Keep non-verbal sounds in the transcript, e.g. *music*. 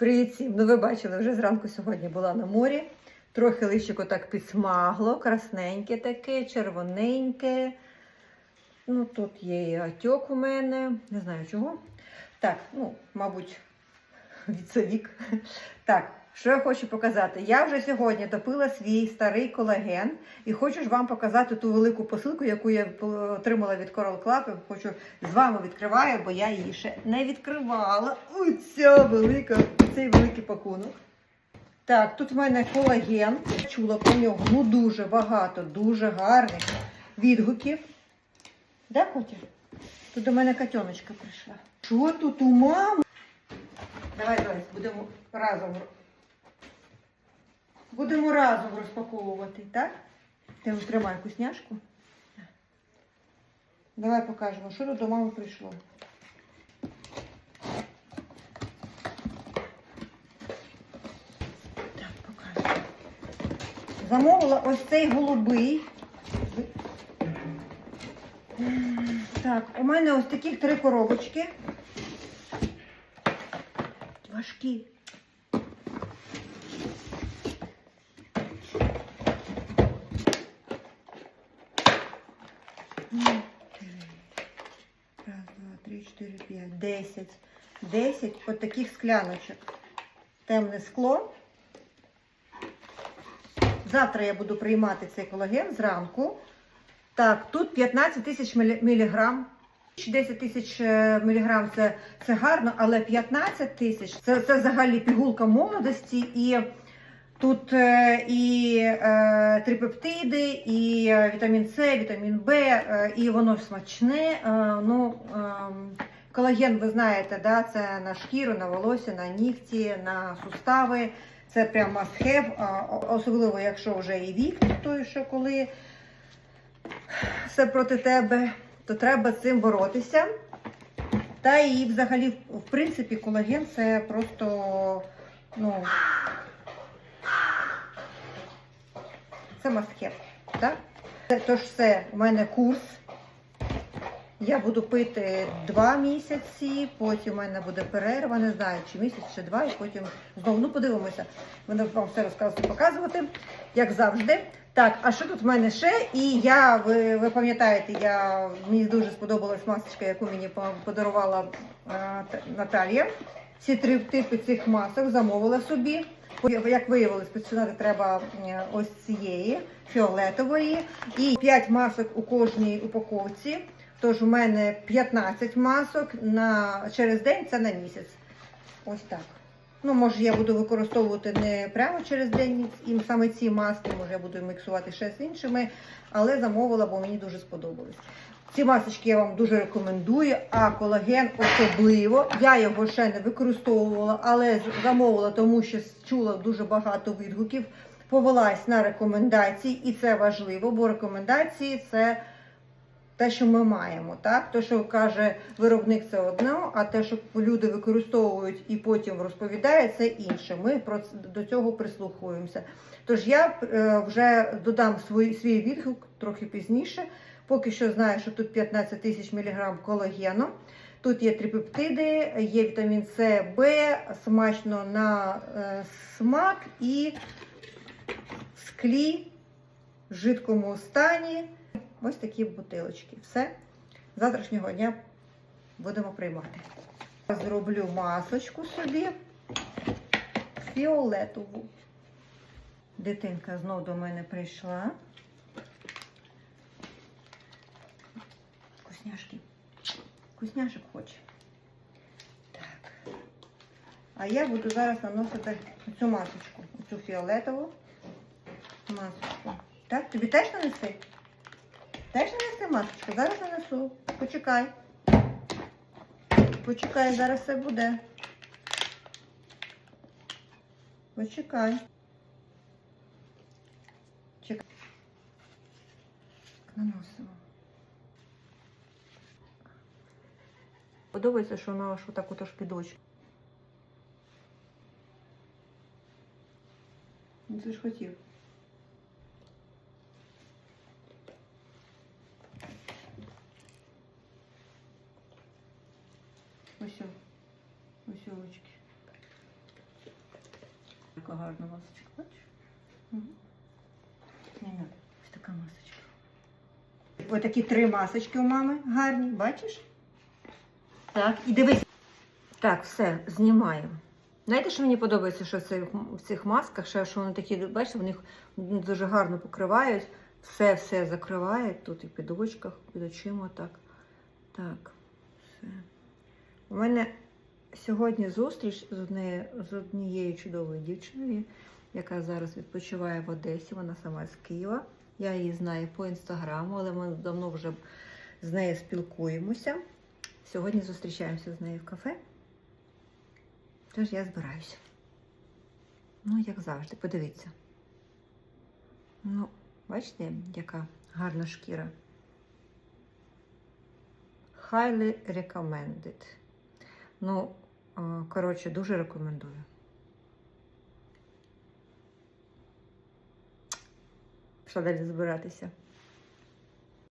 Привіт! Ну ви бачили, вже зранку сьогодні була на морі. Трохи личико так підсмагло, красненьке таке, червоненьке. Ну, тут є і отек у мене, не знаю чого. Так, ну, мабуть, *laughs* від. Так, що я хочу показати? Я вже сьогодні топила свій старий колаген і хочу ж вам показати ту велику посилку, яку я отримала від Coral Club. Я хочу з вами відкриваю, бо я її ще не відкривала. Оця велика, цей великий пакунок. Так, тут в мене колаген. Чула про нього ну дуже багато, дуже гарних відгуків. Да, Котя? Тут до мене котеночка прийшла. Що тут у мами? Давай, давай, будемо разом. Будемо разом розпаковувати, так? Ти тримай вкусняшку. Давай покажемо, що до мами прийшло. Так, покажемо. Замовила ось цей голубий. Так, у мене ось таких три коробочки. Важкі. 10, 10 от таких скляночок. Темне скло. Завтра я буду приймати цей колаген зранку. Так, тут 15 тисяч міліграм. 10 тисяч е, міліграм це, це гарно, але 15 тисяч це, це взагалі пігулка молодості. і Тут е, і е, трипептиди, і е, вітамін С, вітамін В, і воно смачне. Е, ну, е, колаген, ви знаєте, да, це на шкіру, на волосся, на нігті, на сустави. Це прям must особливо якщо вже і вік, той, що коли все проти тебе, то треба з цим боротися. Та і взагалі, в принципі, колаген це просто, ну, це must have, так? Це- Тож все, у мене курс. Я буду пити два місяці, потім у мене буде перерва, не знаю, чи місяць, чи два, і потім знову ну подивимося. Мене вам все розказувати, показувати, як завжди. Так, а що тут в мене ще? І я, ви, ви пам'ятаєте, я, мені дуже сподобалась масочка, яку мені подарувала е, Т- Наталія. Ці три типи цих масок замовила собі. Як виявилось, починати треба е, ось цієї фіолетової. І 5 масок у кожній упаковці. Тож у мене 15 масок на, через день це на місяць. Ось так. Ну, може, я буду використовувати не прямо через день і саме ці маски, може я буду міксувати ще з іншими, але замовила, бо мені дуже сподобалось. Ці масочки я вам дуже рекомендую, а колаген особливо. Я його ще не використовувала, але замовила, тому що чула дуже багато відгуків. Повелась на рекомендації, і це важливо, бо рекомендації це те, що ми маємо. Так? Те, що каже виробник, це одне, а те, що люди використовують і потім розповідають, це інше. Ми до цього прислуховуємося. Тож я е, вже додам свій, свій відгук трохи пізніше. Поки що знаю, що тут 15 тисяч міліграм колагену. Тут є трипептиди, є вітамін С, Б, смачно на е, смак і склі в жидкому стані. Ось такі бутилочки. Все. Завтрашнього дня будемо приймати. Зроблю масочку собі фіолетову. Дитинка знов до мене прийшла. Вкусняшки. Вкусняшок хоче. Так. А я буду зараз наносити цю масочку, цю фіолетову масочку. Так, тобі теж нанеси? Теж нанеси масочку? Зараз нанесу. Почекай. Почекай, зараз все буде. Почекай. Чекай. Наносимо. Подобається, що вона аж отак ото ж під очі. Ну, Ти ж хотів. О. Ось гарна масочка, бачиш? Угу. Ось така масочка. Ось такі три масочки у мами гарні, бачиш? Так, і дивись. Так, все, знімаємо. Знаєте, що мені подобається, що цих, в цих масках, що, вони такі, бачите, вони дуже гарно покривають. Все, все закриває тут і під очках, під очима, так. Так, все. У мене сьогодні зустріч з, одне, з однією чудовою дівчиною, яка зараз відпочиває в Одесі. Вона сама з Києва. Я її знаю по інстаграму, але ми давно вже з нею спілкуємося. Сьогодні зустрічаємося з нею в кафе. Тож я збираюся. Ну, як завжди, подивіться. Ну, бачите, яка гарна шкіра. Highly recommended. Ну, е, коротше, дуже рекомендую. Пішла далі збиратися.